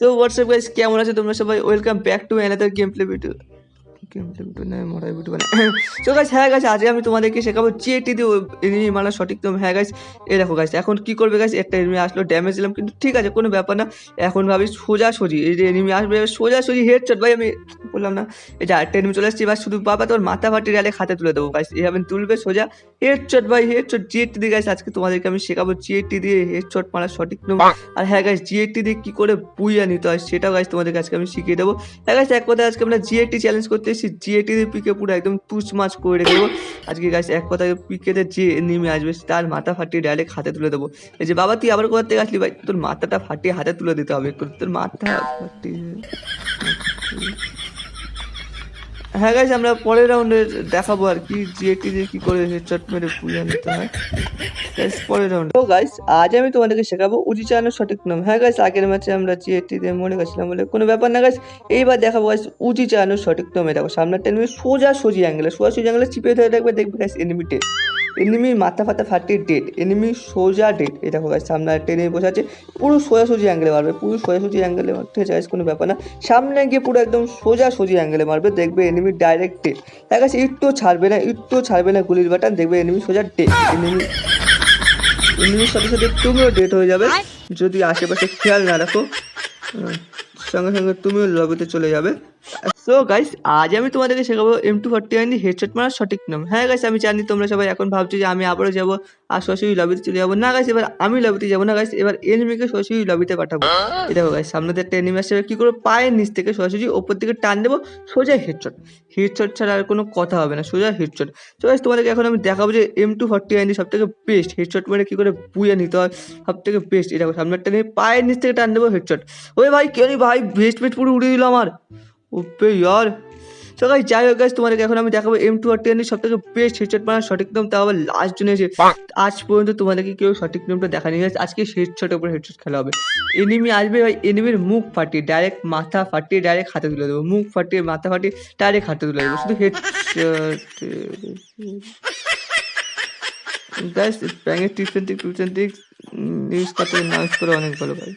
So WhatsApp guys কেমন আছে তোমরা সবাই? Welcome back to another game play video game play video না মরাই ভিডিও মানে সো গাইস হ্যাঁ গাইস আজকে আমি তোমাদেরকে শেখাবো জিএটি দিয়ে এনিমি মারা সঠিক তো হ্যাঁ গাইস এই দেখো গাইস এখন কি করবে গাইস একটা এনিমি আসলো ড্যামেজ দিলাম, কিন্তু ঠিক আছে, কোনো ব্যাপার না। এখন ভাবি সোজা সোজি এই যে এনিমি আসবে সোজা সোজি হেডশট ভাই আমি বললাম না। এই যে আরেকটা এনিমি চলে আসছে এবার শুধু বাবা তোর মাথা ফাটি ডালে খাতে তুলে দেবো গাইস এইভাবে তুলবে সোজা হেডশট ভাই হেডশট জিএটি দিয়ে গাইস আজকে তোমাদেরকে আমি শেখাবো জি জিএটি দিয়ে হেডশট মারা সঠিক নিয়ম। আর হ্যাঁ গাইস জিএটি দিয়ে কি করে বুইয়া নিতে হয়, সেটাও গাইস তোমাদেরকে আজকে আমি শিখিয়ে দেবো। হ্যাঁ গাইস এক কথা আজকে আমরা জি জিএটি চ্যালেঞ্জ করতে এসেছি জিএটি পিকে পুরো একদম তুচমাচ করে রেখে দেবো। আজকে গাছ এক কথায় পিকেতে যে নেমে আসবে, তার মাথা ফাটিয়ে ডাইরেক্ট হাতে তুলে দেবো। এই যে বাবা, তুই আবার কোথা থেকে আসলি ভাই? তোর মাথাটা ফাটিয়ে হাতে তুলে দিতে হবে। তোর মাথা ফাটিয়ে হ্যাঁ গাইস আমরা পরের রাউন্ডে দেখাবো আর কি জিএটি দিয়ে কি করে হেডশট মেরে পুজো নিতে হয়। গাইস পরের রাউন্ডে তো গাইস আজ আমি তোমাদেরকে শেখাবো উজি চালানোর সঠিক নাম। হ্যাঁ গাইস আগের ম্যাচে আমরা জিএটি দিয়ে মনে গেছিলাম বলে কোনো ব্যাপার না গাইস এইবার দেখাবো গাইস উজি চালানোর সঠিক নামে। দেখো, সামনের টেনমি সোজা সোজি অ্যাঙ্গেলে সোজা সোজি অ্যাঙ্গেলে চিপে ধরে রাখবে, দেখবে গাইস এনিমি এনিমি মাথা ফাতা ফাটিয়ে ডেট এনিমি সোজা ডেট এই দেখো গাইস সামনে এনিমি বসে আছে পুরো সোজা সোজি অ্যাঙ্গেলে মারবে পুরো সোজা সোজি অ্যাঙ্গেলে মারতে guys, কোনো ব্যাপার না সামনে গিয়ে পুরো একদম সোজা সোজি অ্যাঙ্গেলে মারবে দেখবে এনিমি ডাইরেক্ট ডেট দেখা গেছে একটু ছাড়বে না একটু ছাড়বে না গুলির বাটন দেখবে এনিমি সোজা ডেট এনিমি এনিমির সাথে সাথে তুমিও ডেট হয়ে যাবে যদি আশেপাশে খেয়াল না রাখো সঙ্গে সঙ্গে তুমিও লবিতে চলে যাবে। সো গাইস আজ আমি তোমাদেরকে শেখাবো M two forty one headshot মারার সঠিক নাম হ্যাঁ গাইস আমি জানি তোমরা সবাই এখন ভাবছ যে আমি আবারও যাব আর সরাসরি লবিতে চলে যাব। না গাইস এবার আমি লবিতে যাব না গাইস এবার এনিমিকে সরাসরি লবিতে পাঠাবো। এই দেখো গাইস সামনে একটা এনিমি আসছে। কি করব? পায়ের নিচ থেকে সরাসরি ওপর দিকে টান দেবো, সোজা হেডশট হেডশট ছাড়া আর কোনো কথা হবে না, সোজা হেডশট তো গাইস তোমাদেরকে এখন আমি দেখাবো যে এম টু ফর্টি ওয়ান সব থেকে বেস্ট হেডশট মানে কি করে বুয়ে নিতে হয় সব থেকে বেস্ট এই দেখো সামনেরটা নিয়ে পায়ের নিচ থেকে টান দেবো হেডশট ওই ভাই কেন ভাই, ভেস্ট ভেস্ট পুরো উড়িয়ে দিল আমার। ওপে ইয়ার। তো গাইস যাই হোক গাইস তোমাদেরকে এখন আমি দেখাবো এম টু আর টেন সব থেকে বেস্ট হেডশট মারার সঠিক নিয়ম তাও আবার লাস্ট জনে এসে আজ পর্যন্ত তোমাদেরকে কেউ সঠিক নিয়মটা দেখানি গেছে আজকে হেডশটের উপর হেডশট খেলা হবে। এনিমি আসবে ভাই এনিমির মুখ ফাটিয়ে ডাইরেক্ট মাথা ফাটিয়ে ডাইরেক্ট হাতে তুলে দেবো। মুখ ফাটিয়ে, মাথা ফাটিয়ে ডাইরেক্ট হাতে তুলে দেবো। শুধু হেডশট গাইস ব্যাঙের tips and tips and tips use নাউজ করে, অনেক ভালো ভাই।